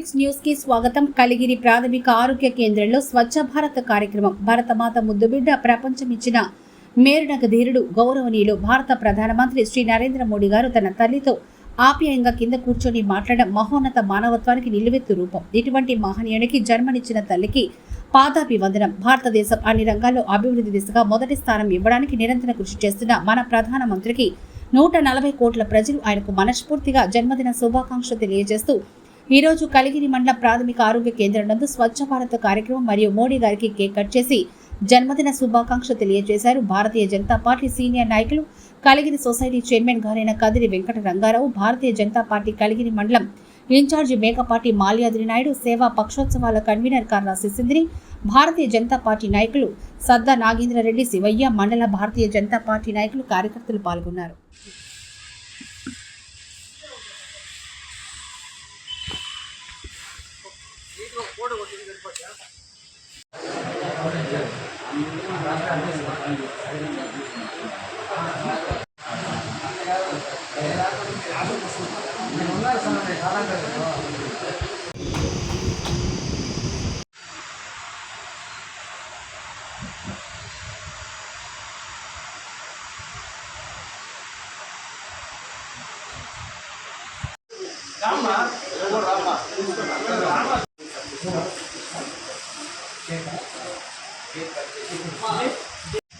న్యూస్కి స్వాగతం. కలిగిరి ప్రాథమిక ఆరోగ్య కేంద్రంలో స్వచ్ఛ భారత్ కార్యక్రమం. భారతమాత ముద్దుబిడ్డ ప్రపంచమిచ్చిన మేరునగ ధీరుడు గౌరవనీయులు భారత ప్రధానమంత్రి శ్రీ నరేంద్ర మోడీ గారు తన తల్లితో ఆప్యాయంగా కింద కూర్చొని మాట్లాడడం మహోన్నత మానవత్వానికి నిలువెత్తు రూపం. ఇటువంటి మహనీయునికి జన్మనిచ్చిన తల్లికి పాదాభివందనం. భారతదేశం అన్ని రంగాల్లో అభివృద్ధి దిశగా మొదటి స్థానం ఇవ్వడానికి నిరంతర కృషి చేస్తున్న మన ప్రధానమంత్రికి నూట నలభై కోట్ల ప్రజలు ఆయనకు మనస్ఫూర్తిగా జన్మదిన శుభాకాంక్షలు తెలియజేస్తూ ఈరోజు కలిగిరి మండల ప్రాథమిక ఆరోగ్య కేంద్రం నందు స్వచ్ఛ భారత్ కార్యక్రమం మరియు మోడీ గారికి కేక్ కట్ చేసి జన్మదిన శుభాకాంక్షలు తెలియజేశారు. భారతీయ జనతా పార్టీ సీనియర్ నాయకులు కలిగిరి సొసైటీ చైర్మన్ గారైన కదిరి వెంకట రంగారావు భారతీయ జనతా పార్టీ కలిగిరి మండలం ఇన్ఛార్జి మేకపాటి మాల్యాద్రి నాయుడు సేవా పక్షోత్సవాల కన్వీనర్ కర్రా శిశింద్రి భారతీయ జనతా పార్టీ నాయకులు సద్దా నాగేంద్రరెడ్డి శివయ్య మండల భారతీయ జనతా పార్టీ నాయకులు కార్యకర్తలు పాల్గొన్నారు. రామా రామా రామా ठीक है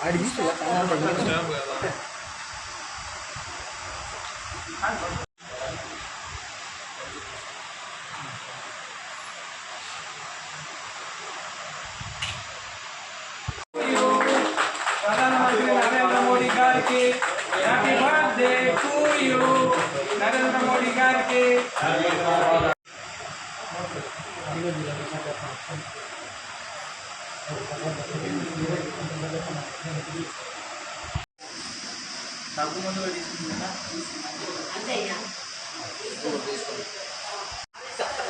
아니 미스터 약간 మోడీ గారికి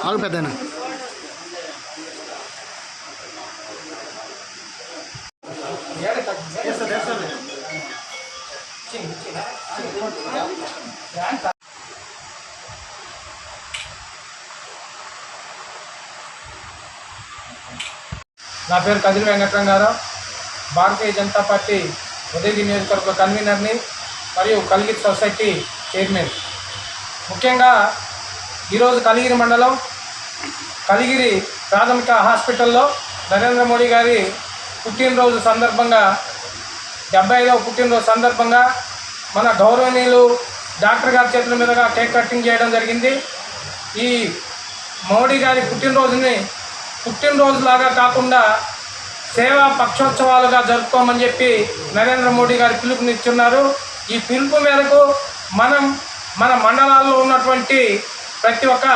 ఆగు పెద్దనా నా పేరు కదిరి వెంకటరంగారావు. భారతీయ జనతా పార్టీ ఉదయగిరి నియోజకవర్గ కన్వీనర్ని మరియు కలిగిరి సొసైటీ చైర్మన్. ముఖ్యంగా ఈరోజు కలిగిరి మండలం కలిగిరి ప్రాథమిక హాస్పిటల్లో నరేంద్ర మోడీ గారి పుట్టినరోజు సందర్భంగా డెబ్బై ఐదవ పుట్టినరోజు సందర్భంగా మన గౌరవనీయులు డాక్టర్ గారి చేతుల మీదుగా కేక్ కటింగ్ చేయడం జరిగింది. ఈ మోడీ గారి పుట్టినరోజుని పుట్టినరోజులాగా కాకుండా సేవా పక్షోత్సవాలుగా జరుపుకోమని చెప్పి నరేంద్ర మోడీ గారు పిలుపునిచ్చున్నారు. ఈ పిలుపు మేరకు మనం మన మండలాల్లో ఉన్నటువంటి ప్రతి ఒక్క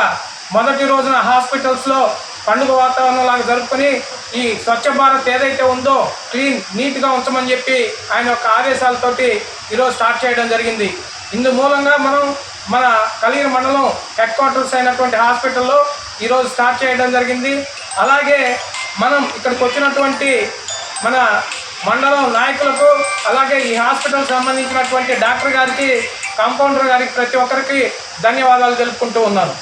మొదటి రోజున హాస్పిటల్స్లో పండుగ వాతావరణం లాగా జరుపుకొని ఈ స్వచ్ఛ భారత్ ఏదైతే ఉందో క్లీన్ నీట్గా ఉంచమని చెప్పి ఆయన యొక్క ఆదేశాలతోటి ఈరోజు స్టార్ట్ చేయడం జరిగింది. ఇందు మూలంగా మనం మన కలిగిన మండలం హెడ్ క్వార్టర్స్ అయినటువంటి హాస్పిటల్లో ఈరోజు స్టార్ట్ చేయడం జరిగింది. అలాగే మనం ఇక్కడికి వచ్చినటువంటి మన మండలం నాయకులకు అలాగే ఈ హాస్పిటల్ సంబంధించినటువంటి డాక్టర్ గారికి కాంపౌండర్ గారికి ప్రతి ఒక్కరికి ధన్యవాదాలు తెలుపుకుంటూ ఉన్నాను.